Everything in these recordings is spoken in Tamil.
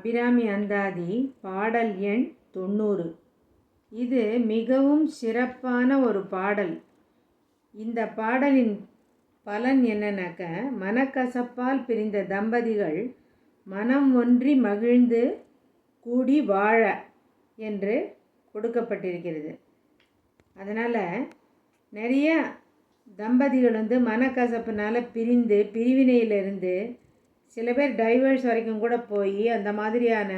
அபிராமி அந்தாதி பாடல் எண் தொண்ணூறு. இது மிகவும் சிறப்பான ஒரு பாடல். இந்த பாடலின் பலன் என்னன்னாக்க மனக்கசப்பால் பிரிந்த தம்பதிகள் மனம் ஒன்றி மகிழ்ந்து கூடி வாழ என்று கொடுக்கப்பட்டிருக்கிறது. அதனால் நிறைய தம்பதிகள் வந்து மனக்கசப்புனால் பிரிந்து பிரிவினையிலிருந்து சில பேர் டைவர்ஸ் வரைக்கும் கூட போய் அந்த மாதிரியான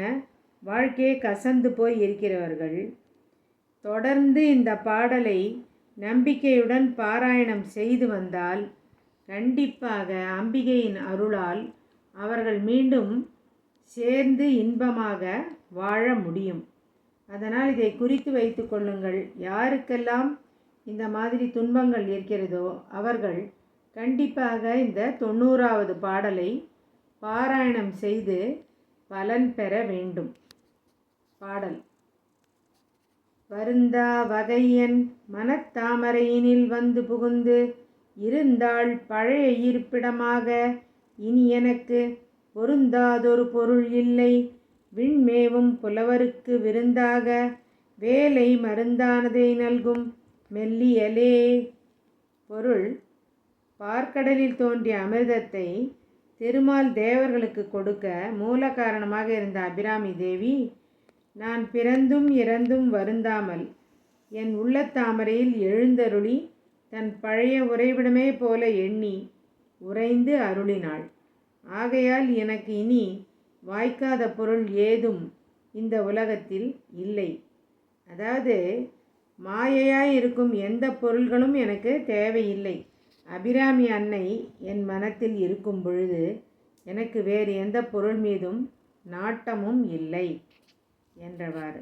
வாழ்க்கையை கசந்து போய் இருக்கிறவர்கள் தொடர்ந்து இந்த பாடலை நம்பிக்கையுடன் பாராயணம் செய்து வந்தால் கண்டிப்பாக அம்பிகையின் அருளால் அவர்கள் மீண்டும் சேர்ந்து இன்பமாக வாழ முடியும். அதனால் இதை குறித்து வைத்து கொள்ளுங்கள். யாருக்கெல்லாம் இந்த மாதிரி துன்பங்கள் இருக்கிறதோ அவர்கள் கண்டிப்பாக இந்த தொண்ணூறாவது பாடலை பாராயணம் செய்து பலன் பெற வேண்டும். பாடல். வருந்தா வகையன் மனத்தாமரையினில் வந்து புகுந்து இருந்தாள் பழைய இருப்பிடமாக இனி எனக்கு பொருந்தாதொரு பொருள் இல்லை. விண்மேவும் புலவருக்கு விருந்தாக வேலை மருந்தானதை நல்கும் மெல்லியலே பொருள். பார்க்கடலில் தோன்றிய அமிர்தத்தை திருமால் தேவர்களுக்கு கொடுக்க மூல காரணமாக இருந்த அபிராமி தேவி நான் பிறந்தும் இறந்தும் வருந்தாமல் என் உள்ளத்தாமரையில் எழுந்தருளி தன் பழைய உறைவிடமே போல எண்ணி உறைந்து அருளினாள். ஆகையால் எனக்கு இனி வாய்க்காத பொருள் ஏதும் இந்த உலகத்தில் இல்லை. அதாவது மாயையாய் இருக்கும் எந்த பொருள்களும் எனக்கு தேவையில்லை. அபிராமி அன்னை என் மனத்தில் இருக்கும் பொழுது எனக்கு வேறு எந்த பொருள் மீதும் நாட்டமும் இல்லை என்றவாறு.